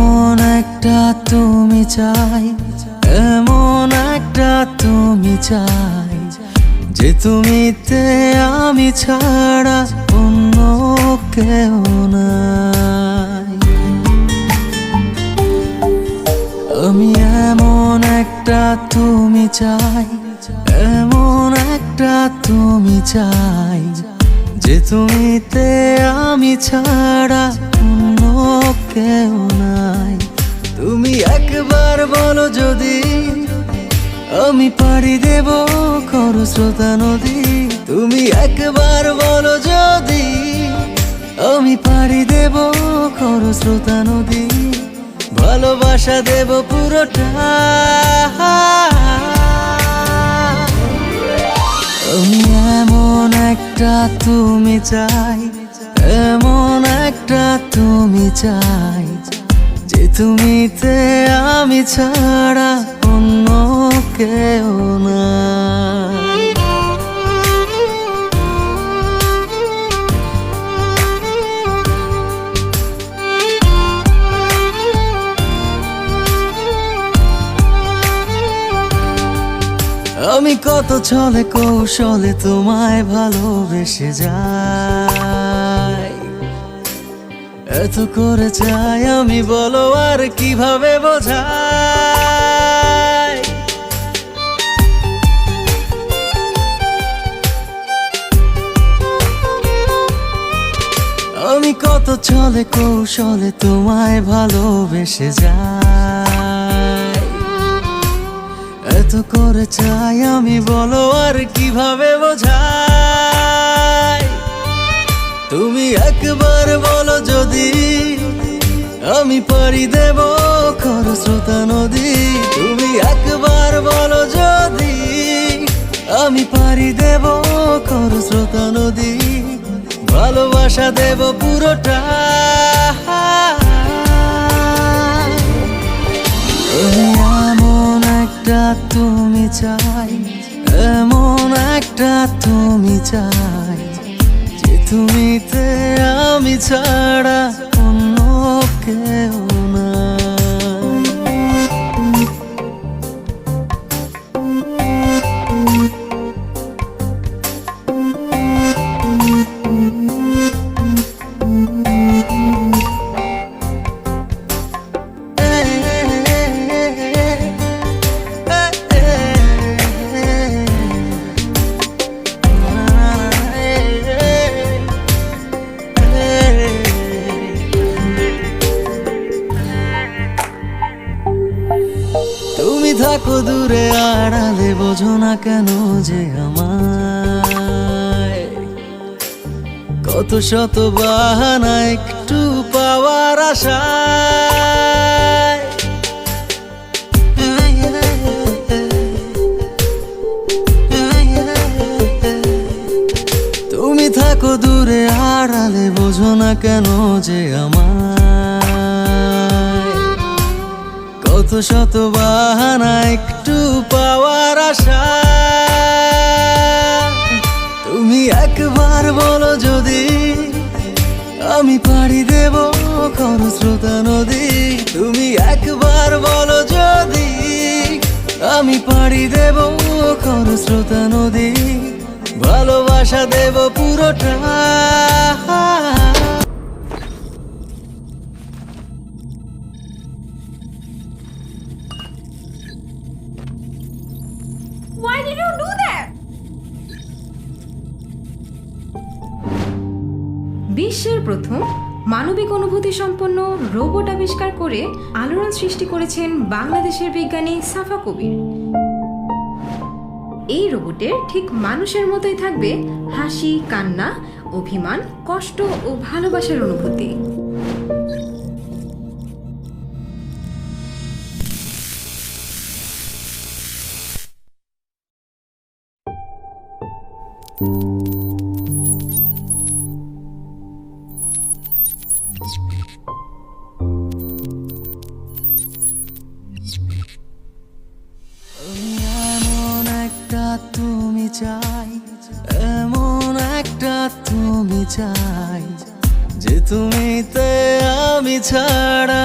এমন একটা তুমি চাই, এমন একটা তুমি চাই, যে তুমিতে আমি ছাড়া অন্য কেউ নাই। আমি এমন একটা তুমি চাই, এমন একটা তুমি চাই, যে তুমিতে আমি ছাড়া কেউ নাই। তুমি একবার বলো যদি, আমি পাড়ি দেব খরস্রোতা নদী। তুমি একবার বলো যদি, আমি পাড়ি দেব খরস্রোতা নদী। ভালোবাসা দেব পুরোটা। আমি এমন একটা তুমি চাই, এমন একটা তুমি চাই, যে তুমিতে আমি ছাড়া অন্য কেউ না আমি কত ছলে কৌশলে তোমায় ভালোবেসে যাই। এত করে চাই আমি বলো আর কীভাবে বোঝাই? আমি কত চলে কৌশলে তোমায় ভালোবেসে যাই। এত করে চাই আমি বলো আর কীভাবে বোঝাই? তুমি একবার বলো যদি, আমি পারি দেব খরস্রোতা নদী। তুমি একবার বলো যদি, আমি পারি দেব খরস্রোতা নদী। ভালোবাসা দেব পুরোটা। এমন একটা তুমি চাই, এমন একটা তুমি চাই। তুমিতে আমি ছাড়া অন্য কেউ দূরে আড়ালে বোঝো না কেন যে আমায়? কত শত বাহানা একটু পাওয়ার আশায়। তুমি থাকো দূরে, আড়ালে বোঝো না কেন যে আমায়? কত শত বাহানা একটু পাওয়ার আশা। তুমি একবার বলো যদি আমি পাড়ি দেব খরস্রোতা নদী। তুমি একবার বলো যদি আমি পাড়ি দেব খরস্রোতা নদী। ভালোবাসা দেব পুরোটা। বিশ্বের প্রথম মানবিক অনুভূতি সম্পন্ন রোবট আবিষ্কার করে আলোড়ন সৃষ্টি করেছেন বাংলাদেশের বিজ্ঞানী সাফা কবির। এই রোবটের ঠিক মানুষের মতোই থাকবে হাসি, কান্না, অভিমান, কষ্ট ও ভালোবাসার অনুভূতি। আমি এমন একটা তুমি চাই এমন একটা তুমি চাই যে তুমিতে আমি ছাড়া